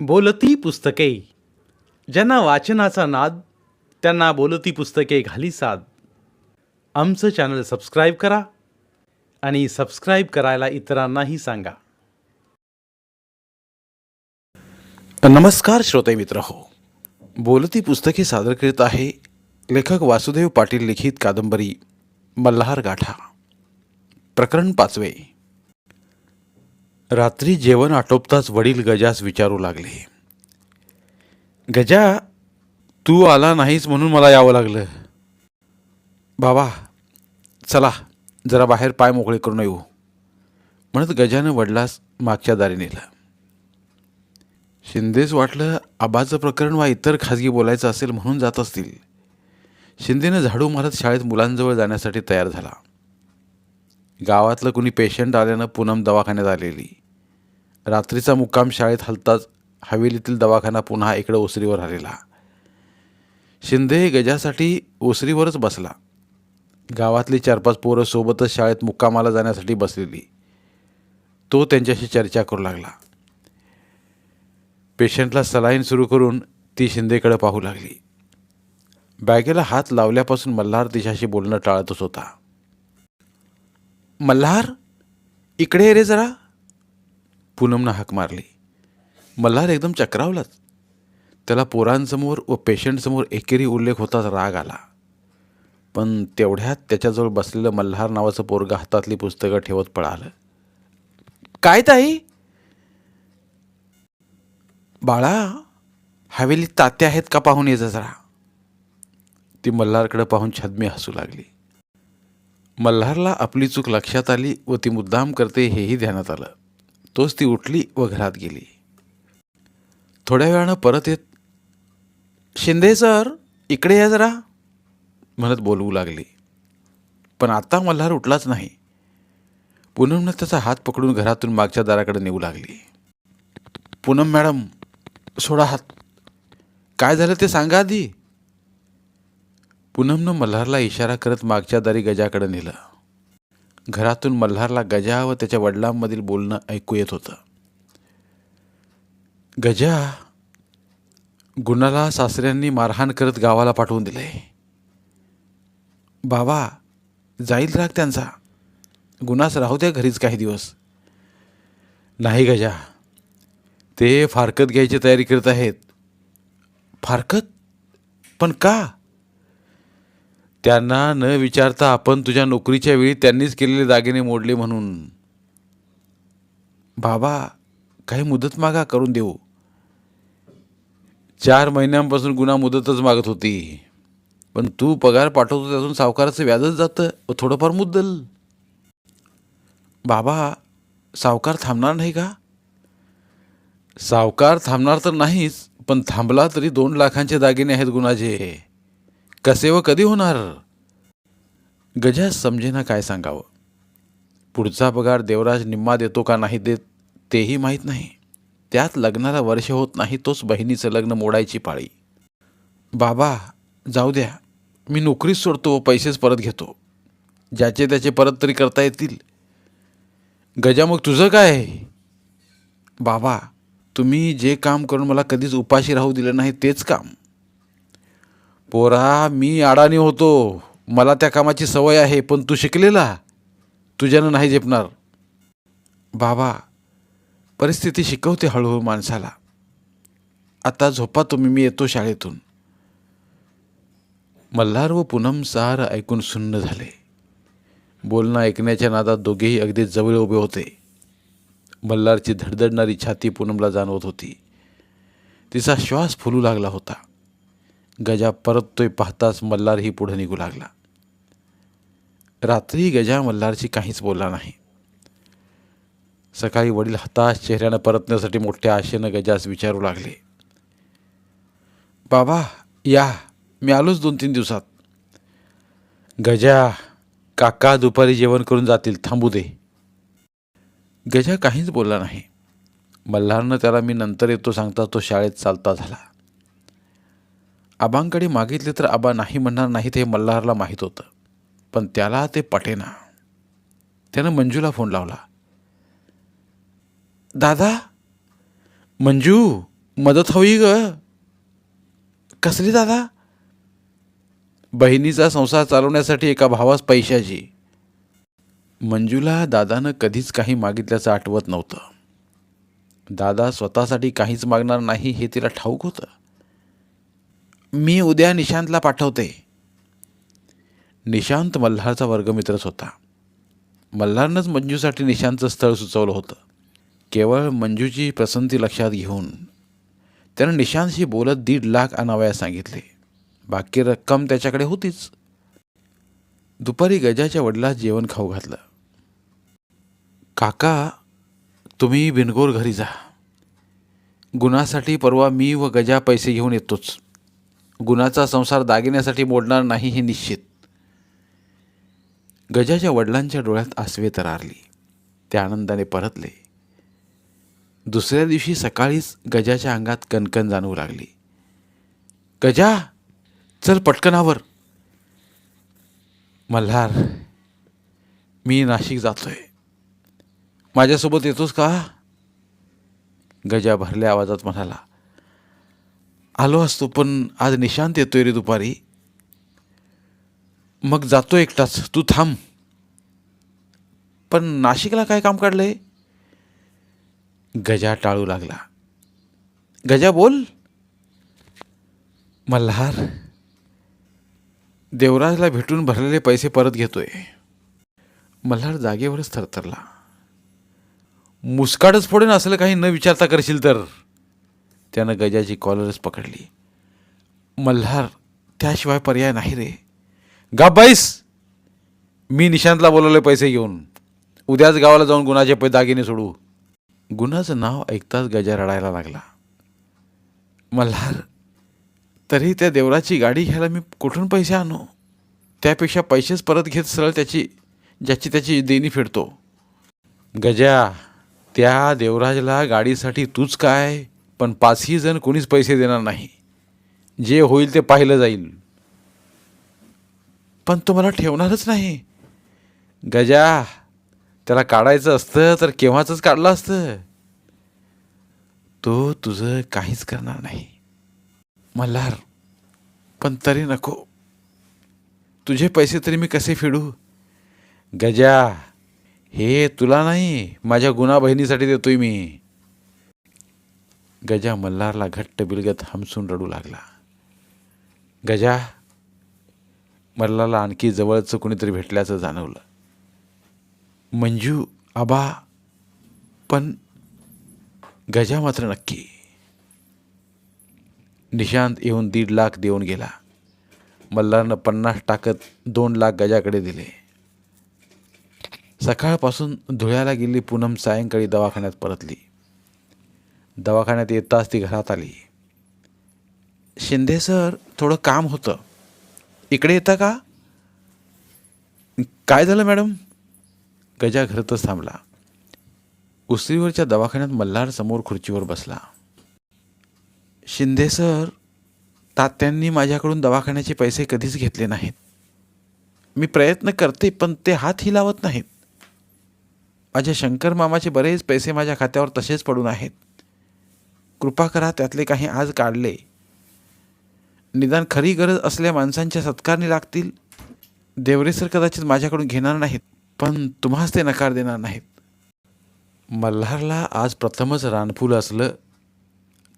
बोलती पुस्तके. ज्यांना वाचनाचा नाद त्यांना बोलती पुस्तके घाली साद. आमचं चॅनल सबस्क्राईब करा आणि सबस्क्राईब करायला इतरांनाही सांगा. नमस्कार श्रोते मित्र हो. बोलती पुस्तके सादर करीत आहे लेखक वासुदेव पाटील लिखित कादंबरी मल्हार गाठा. प्रकरण पाचवे. रात्री जेवण आटोपताच वडील गजास विचारू लागले. गजा तू आला नाहीस म्हणून मला यावं लागलं. बाबा चला जरा बाहेर पाय मोकळे करून येऊ. म्हणत गजानं वडिलास मागच्या दारी नेलं. शिंदेस वाटलं आबाचं प्रकरण वा इतर खाजगी बोलायचं असेल म्हणून जात असतील. शिंदेनं झाडू मारत शाळेत मुलांजवळ जाण्यासाठी तयार झाला. गावातलं कुणी पेशंट आल्यानं पूनम दवाखान्यात आलेली. रात्रीचा मुक्काम शाळेत हलताच हवेलीतील दवाखाना पुन्हा इकडं ओसरीवर आलेला. शिंदे गजासाठी ओसरीवरच बसला. गावातली चार पाच पोरं सोबतच शाळेत मुक्कामाला जाण्यासाठी बसलेली. तो त्यांच्याशी चर्चा करू लागला. पेशंटला सलाईन सुरू करून ती शिंदेकडे पाहू लागली. बॅगेला हात लावल्यापासून मल्हार तिच्याशी बोलणं टाळतच होता. मल्हार इकडे रे जरा. पूनमनं हाक मारली. मल्हार एकदम चक्रावलाच. त्याला पोरांसमोर व पेशंटसमोर एकेरी उल्लेख होताच राग आला. पण तेवढ्यात त्याच्याजवळ बसलेलं मल्हार नावाचं पोरगा हातातली पुस्तकं ठेवत पळालं. काय ताई? बाळा हवेली तात्या आहेत का पाहून ये जरा. ती मल्हारकडं पाहून छद्मी हसू लागली. मल्हारला आपली चूक लक्षात आली व ती मुद्दाम करते हेही ध्यानात आलं. तोच ती उठली व घरात गेली. थोड्या वेळानं परत येत शिंदे सर इकडे या जरा. म्हणत बोलवू लागली. पण आत्ता मल्हार उठलाच नाही. पूनमनं त्याचा हात पकडून घरातून मागच्या दाराकडे नेऊ लागली. पूनम मॅडम सोडा हात. काय झालं ते सांगा आधी. पूनमनं मल्हारला इशारा करत मागच्या दारी गजाकडे नेलं. घरातून मल्हारला गजा व त्याच्या वडिलांमधील बोलणं ऐकू येत होतं. गजा गुणाला सासऱ्यांनी मारहाण करत गावाला पाठवून दिले. बाबा जाईल राग त्यांचा. गुणास राहू द्या घरीच काही दिवस. नाही गजा ते फारकत घ्यायची तयारी करत आहेत. फारकत? पण का? त्यांना न विचारता आपण तुझ्या नोकरीच्या वेळी त्यांनीच केलेले दागिने मोडले म्हणून. बाबा काही मुदत मागा करून देऊ. चार महिन्यांपासून गुन्हा मुदतच मागत होती. पण तू पगार पाठवतो त्यातून सावकाराचं व्याजच जातं व थोडंफार मुद्दल. बाबा सावकार थांबणार नाही का? सावकार थांबणार तर नाहीच पण थांबला तरी दोन लाखांचे दागिने आहेत गुणाचे कसे व कधी होणार? गजा समजेना काय सांगावं? पुढचा पगार देवराज निम्मा देतो का नाही देत तेही माहीत नाही. त्यात लग्नाला वर्ष होत नाही तोच बहिणीचं लग्न मोडायची पाळी. बाबा जाऊ द्या. मी नोकरीच सोडतो व पैसेच परत घेतो. ज्याचे त्याचे परत तरी करता येतील. गजा मग तुझं काय? बाबा तुम्ही जे काम करून मला कधीच उपाशी राहू दिलं नाही तेच काम. पोरा मी अडाणी होतो. मला त्या कामाची सवय आहे पण तू शिकलेला. तुझ्यानं नाही झेपणार. बाबा परिस्थिती शिकवते हळूहळू माणसाला. आता झोपा तुम्ही मी येतो शाळेतून. मल्हार व पूनम सार ऐकून सुन्न झाले. बोलणं ऐकण्याच्या नादात दोघेही अगदी जवळ उभे होते. मल्हारची धडधडणारी छाती पूनमला जाणवत होती. तिचा श्वास फुलू लागला होता. गजा परततोय पाहताच मल्हारही पुढे निघू लागला. रात्री गजा मल्हारशी काहीच बोलला नाही. सकाळी वडील हताश चेहऱ्यानं परतण्यासाठी मोठ्या आशेनं गजास विचारू लागले. बाबा या. मी आलोच दोन तीन दिवसात. गजा काका दुपारी जेवण करून जातील. थांबू दे. गजा काहीच बोलला नाही. मल्हारनं त्याला मी नंतर येतो सांगता तो शाळेत चालता झाला. आबांकडे मागितले तर आबा नाही म्हणणार नाहीत हे मल्हारला माहीत होतं. पण त्याला ते पटेना. त्यानं मंजूला फोन लावला. दादा मंजू मदत हवी ग. कसली दादा? बहिणीचा संसार चालवण्यासाठी एका भावास पैशाची. मंजूला दादानं कधीच काही मागितल्याचं आठवत नव्हतं. दादा स्वतःसाठी काहीच मागणार नाही हे तिला ठाऊक होतं. मी उद्या निशांतला पाठवते. निशांत मल्हारचा वर्गमित्रच होता. मल्हारनंच मंजूसाठी निशांतचं स्थळ सुचवलं होतं. केवळ मंजूची पसंती लक्षात घेऊन. त्यानं निशांतशी बोलत दीड लाख आणावयास सांगितले. बाकी रक्कम त्याच्याकडे होतीच. दुपारी गजाच्या वडिलास जेवण खाऊ घातलं. काका तुम्ही बिनगोर घरी जा. गुणासाठी परवा मी व गजा पैसे घेऊन येतोच. गुणाचा संसार दागिन्यासाठी मोडणार नाही हे निश्चित. गजाच्या वडिलांच्या डोळ्यात आसवे तरारली. ते आनंदाने परतले. दुसऱ्या दिवशी सकाळीच गजाच्या अंगात कणकण जाणवू लागली. गजा चल पटकनावर. मल्हार मी नाशिक जातोय. माझ्यासोबत येतोस का? गजा भरल्या आवाजात म्हणाला. आलो असतो पण आज निशांत येतोय रे दुपारी. मग जातो एकटाच. तू थांब. पण नाशिकला काय काम काढलंय? गजा टाळू लागला. गजा बोल. मल्हार देवराजला भेटून भरलेले पैसे परत घेतोय. मल्हार जागेवरच थरथरला. मुस्काडच फोडेन असलं काही न विचारता करशील तर. त्यानं गजाची कॉलरच पकडली. मल्हार त्याशिवाय पर्याय नाही रे. गाबाईस मी निशांतला बोलवले पैसे घेऊन. उद्याच गावाला जाऊन गुणाचे पै दागिने सोडू. गुणाचं नाव ऐकताच गजा रडायला लागला. मल्हार तरी त्या देवराची गाडी घ्यायला मी कुठून पैसे आणू? त्यापेक्षा पैसेच परत घेत सरळ त्याची ज्याची त्याची देणी फेडतो. गजा त्या देवराजला गाडीसाठी तूच काय? पण पाचही जण कोणीच पैसे देणार नाही. जे होईल ते पाहिलं जाईल. पण तो मला ठेवणारच नाही. गजा त्याला काढायचं असतं तर केव्हाच काढलं असतं? तो तुझं काहीच करणार नाही. मल्हार पण तरी नको. तुझे पैसे तरी मी कसे फेडू? गजा हे तुला नाही माझ्या गुणा बहिणीसाठी देतोय मी. गजा मल्हारला घट्ट बिलगत हमसून रडू लागला. गजा मल्हारला आणखी जवळचं कुणीतरी भेटल्याचं जाणवलं. मंजू आबा पण गजा मात्र नक्की. निशांत येऊन दीड लाख देऊन गेला. मल्हारनं पन्नास टाकत दोन लाख गजाकडे दिले. सकाळपासून धुळ्याला गेली पूनम सायंकाळी दवाखान्यात परतली. दवाखान्यात येताच ती घरात आली. शिंदे सर थोडं काम होतं. इकडे येता का? काय झालं मॅडम? गजा घरातच थांबला. उसरीवरच्या दवाखान्यात मल्हार समोर खुर्चीवर बसला. शिंदे सर तात्यांनी माझ्याकडून दवाखान्याचे पैसे कधीच घेतले नाहीत. मी प्रयत्न करते पण ते हातही लावत नाहीत. माझ्या शंकर मामाचे बरेच पैसे माझ्या खात्यावर तसेच पडून आहेत. कृपा करा त्यातले काही आज काढले. निदान खरी गरज असल्या माणसांच्या सत्कारने लागतील. देवरे सर कदाचित माझ्याकडून घेणार नाहीत पण तुम्हाच ते नकार देणार नाहीत. मल्हारला आज प्रथमच रानफूल असलं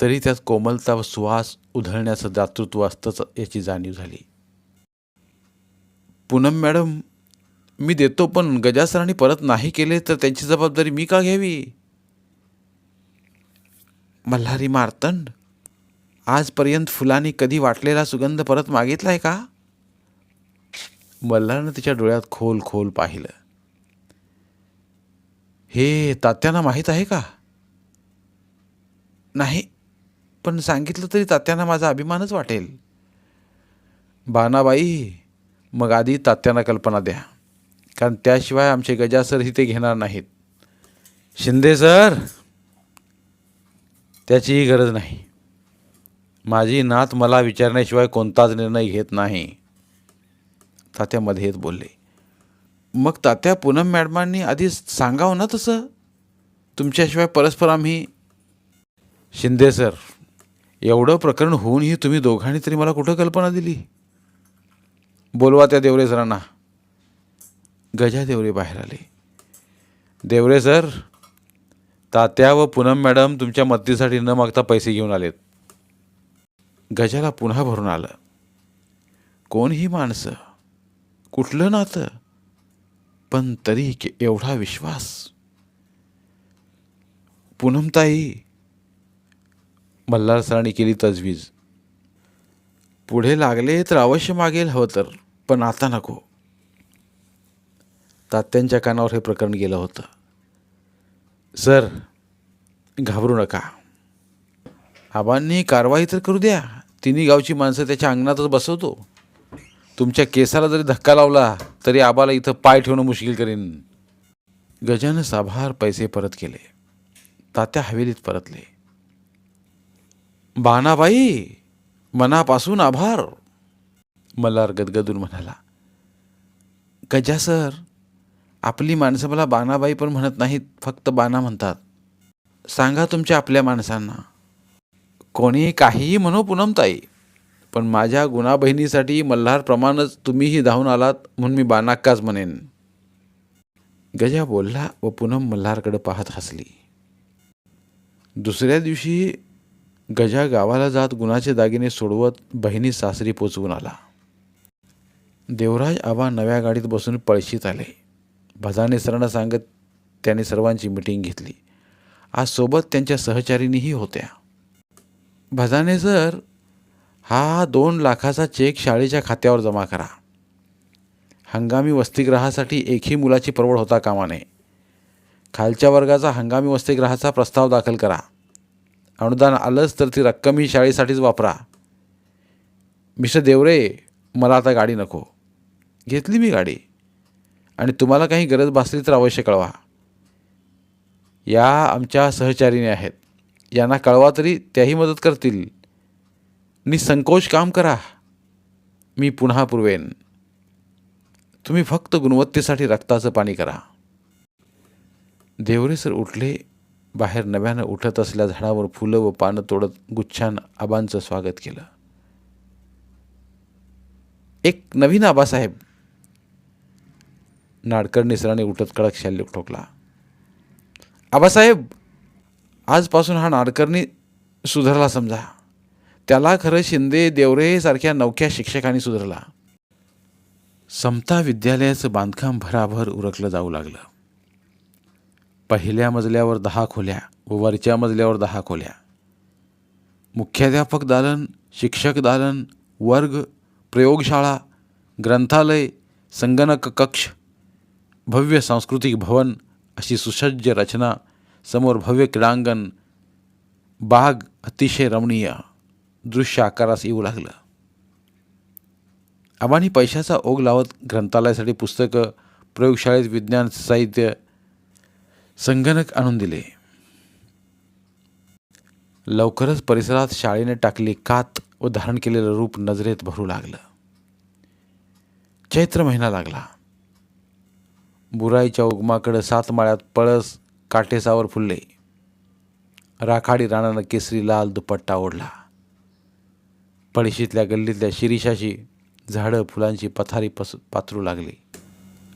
तरी त्यात कोमलता व सुवास उधळण्याचं दातृत्व असतंच याची जाणीव झाली. पूनम मॅडम मी देतो पण गजासरांनी परत नाही केले तर त्यांची जबाबदारी मी का घ्यावी? मल्हारी मार्तंड? आजपर्यंत फुलांनी कधी वाटलेला सुगंध परत मागितलाय का? मल्हारनं तिच्या डोळ्यात खोल खोल पाहिलं. हे तात्यांना माहीत आहे का? नाही पण सांगितलं तरी तात्यांना माझा अभिमानच वाटेल. बाणाबाई मग आधी तात्यांना कल्पना द्या कारण त्याशिवाय आमचे गजा सर ते घेणार नाहीत. शिंदे सर! त्याचीही गरज नाही. माझी नात मला विचारण्याशिवाय कोणताच निर्णय घेत नाही. तात्या मध्ये बोलले मग तात्या पूनम मॅडमांनी आधी सांगावं ना तसं? तुमच्याशिवाय परस्पर आम्ही शिंदे सर एवढं प्रकरण होऊनही तुम्ही दोघांनी तरी मला कुठं कल्पना दिली? बोलवा त्या देवरे सरांना. गजा देवरे बाहेर आले. देवरे सर तात्या व पूनम मॅडम तुमच्या मदतीसाठी न मागता पैसे घेऊन आलेत. गजाला पुन्हा भरून आलं. कोण ही माणसं कुठलं नातं पण तरी के- एवढा विश्वास. पूनमताई मल्हार सरांनी केली तजवीज. पुढे लागले तर अवश्य मागेल हवं तर पण आता नको. तात्यांच्या कानावर हे प्रकरण गेलं होतं. सर घाबरू नका. आबांनी कारवाई तर करू द्या. तिन्ही गावची माणसं त्याच्या अंगणातच बसवतो. तुमच्या केसाला जरी धक्का लावला तरी आबाला इथं पाय ठेवणं मुश्किल करीन. गजानन साभार पैसे परत केले. तात्या हवेलीत परतले. बाणाबाई मनापासून आभार. मल्हार गदगदून म्हणाला गजा सर आपली माणसं मला बाणाबाई पण म्हणत नाहीत फक्त बाणा म्हणतात. सांगा तुमच्या आपल्या माणसांना. कोणी काहीही म्हणू पुनमताई पण माझ्या गुणा बहिणीसाठी मल्हारप्रमाणेच तुम्हीही धावून आलात म्हणून मी बाणाक्काच म्हणेन. गजा बोलला व पूनम मल्हारकडे पाहत हसली. दुसऱ्या दिवशी गजा गावाला जात गुणाचे दागिने सोडवत बहिणी सासरी पोचवून आला. देवराज आबा नव्या गाडीत बसून पळशीत आले. भजाने सरांना सांगत त्याने सर्वांची मिटिंग घेतली. आज सोबत त्यांच्या सहचारीनीही होत्या. भजाने सर हा दोन लाखाचा चेक शाळेच्या खात्यावर जमा करा. हंगामी वसतिगृहासाठी एकही मुलाची परवड होता कामा नये. खालच्या वर्गाचा हंगामी वसतिगृहाचा प्रस्ताव दाखल करा. अनुदान आलंच तर ती रक्कम ही शाळेसाठीच वापरा. मिस्टर देवरे मला आता गाडी नको. घेतली मी गाडी. आणि तुम्हाला काही गरज भासली तर अवश्य कळवा. या आमच्या सहचारिणी आहेत. यांना कळवा तरी त्याही मदत करतील. निसंकोच काम करा. मी पुन्हा पुरवेन. तुम्ही फक्त गुणवत्तेसाठी रक्ताचं पाणी करा. देवरे सर उठले. बाहेर नव्यानं उठत असल्या झाडावर फुलं व पानं तोडत गुच्छान आबांचं स्वागत केलं. एक नवीन आबासाहेब नाडकर्णी निसराने उठत कडक शल्य ठोकला. आबासाहेब आजपासून हा नाडकर्णी सुधारला समजा. त्याला खरं शिंदे देवरे सारख्या नवख्या शिक्षकांनी सुधारला. समता विद्यालयाचं बांधकाम भराभर उरकलं जाऊ लागलं. पहिल्या मजल्यावर दहा खोल्या व वरच्या मजल्यावर दहा खोल्या. मुख्याध्यापक दालन शिक्षक दालन वर्ग प्रयोगशाळा ग्रंथालय संगणक कक्ष भव्य सांस्कृतिक भवन अशी सुसज्ज रचना समोर भव्य क्रीडांगण बाग अतिशय रमणीय. दृश्य आकारास येऊ लागलं. आबांनी पैशाचा ओघ लावत ग्रंथालयासाठी पुस्तकं प्रयोगशाळेत विज्ञान साहित्य संगणक आणून दिले. लवकरच परिसरात शाळेने टाकली कात व धारण केलेलं रूप नजरेत भरू लागलं. चैत्र महिना लागला. बुराईच्या उगमाकडं सात माळ्यात पळस काटेसावर फुलले. राखाडी राणानं केसरी लाल दुपट्टा ओढला. पळशीतल्या गल्लीतल्या शिरीषाशी झाडं फुलांची पथारी पस पाथरू लागली.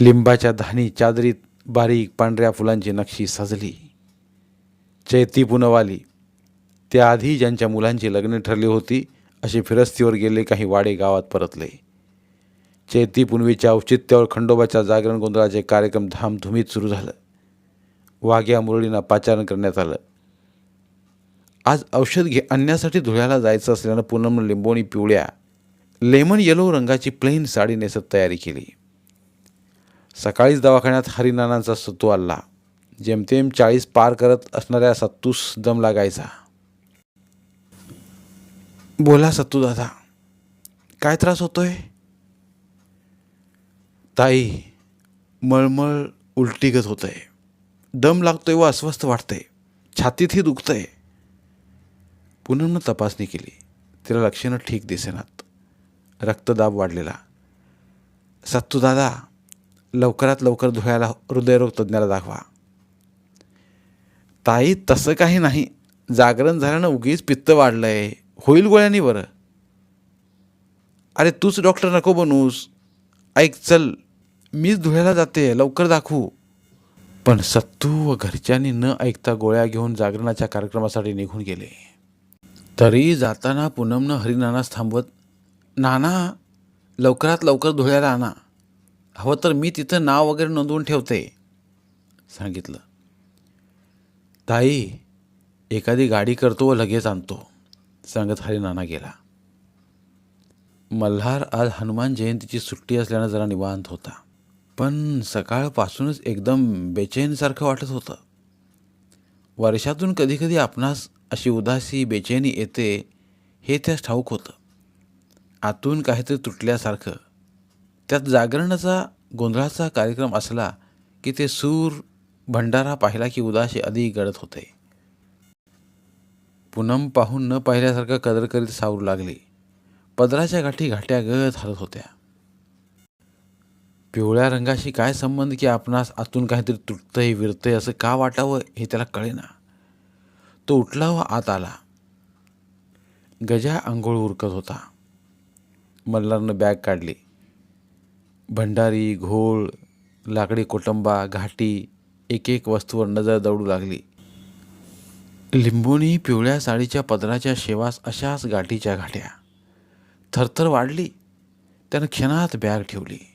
लिंबाच्या धानी चादरीत बारीक पांढऱ्या फुलांची नक्षी सजली. चैती पुनवाली. त्याआधी ज्यांच्या मुलांची लग्न ठरली होती असे फिरस्तीवर गेले काही वाडे गावात परतले. चैती औचित्यावर खंडोबाच्या जागरण गोंधळाचे कार्यक्रम धामधुमीत सुरू झालं. वाघ्या मुरळींना पाचारण करण्यात आलं. आज औषध घे आणण्यासाठी धुळ्याला जायचं असल्यानं पूनम लिंबोणी पिवळ्या लेमन येलो रंगाची प्लेन साडी नेसत तयारी केली. सकाळीच दवाखान्यात हरिनानांचा सत्तू आला. जेमतेम चाळीस पार करत असणाऱ्या सत्तूस दम लागायचा. बोला सत्तू दादा काय त्रास होतोय? ताई मळमळ उलटीगत होतंय. दम लागतोय व अस्वस्थ वाटतंय. छातीतही दुखतंय. पूनमनं तपासणी केली. तिला लक्षणं ठीक दिसेनात. रक्तदाब वाढलेला. सत्तू दादा लवकरात लवकर धुळ्याला हृदयरोग तज्ज्ञाला दाखवा. ताई तसं काही नाही. जागरण झाल्यानं उगीच पित्त वाढलंय. होईल गोळ्यांनी बरं. अरे तूच डॉक्टर नको बनूस. ऐक चल. मीच धुळ्याला जाते लवकर दाखवू. पण सत्तू व घरच्यांनी न ऐकता गोळ्या घेऊन जागरणाच्या कार्यक्रमासाठी निघून गेले. तरी जाताना पूनमनं हरिनानास थांबवत नाना लवकरात लवकर धुळ्याला आणा. हवं तर मी तिथं नाव वगैरे नोंदवून ठेवते सांगितलं. ताई एखादी गाडी करतो व लगेच आणतो सांगत हरिनाना गेला. मल्हार आज हनुमान जयंतीची सुट्टी असल्यानं जरा निवांत होता. पण सकाळपासूनच एकदम बेचैनसारखं वाटत होतं. वर्षातून कधीकधी आपणास अशी उदासी बेचैनी येते हे त्यास ठाऊक होतं. आतून काहीतरी तुटल्यासारखं. त्यात जागरणाचा गोंधळाचा कार्यक्रम असला की ते सूर भंडारा पाहिला की उदासी अधिक गळत होते. पूनम पाहून न पाहिल्यासारखं कदर करीत सावरू लागली. पदराच्या गाठी घाट्यागत हलत होत्या. पिवळ्या रंगाशी काय संबंध की आपणास आतून काहीतरी तुटतंय विरतंय असं का वाटावं हे त्याला कळेना. तो उठला व आत आला. गजा आंघोळ उरकत होता. मल्हारनं बॅग काढली. भंडारी घोळ लाकडी कोटंबा घाटी एक एक वस्तूवर नजर दौडू लागली. लिंबूनी पिवळ्या साडीच्या पदराच्या शेवास अशाच गाठीच्या घाट्या. थरथर वाढली. त्यानं क्षणात बॅग ठेवली.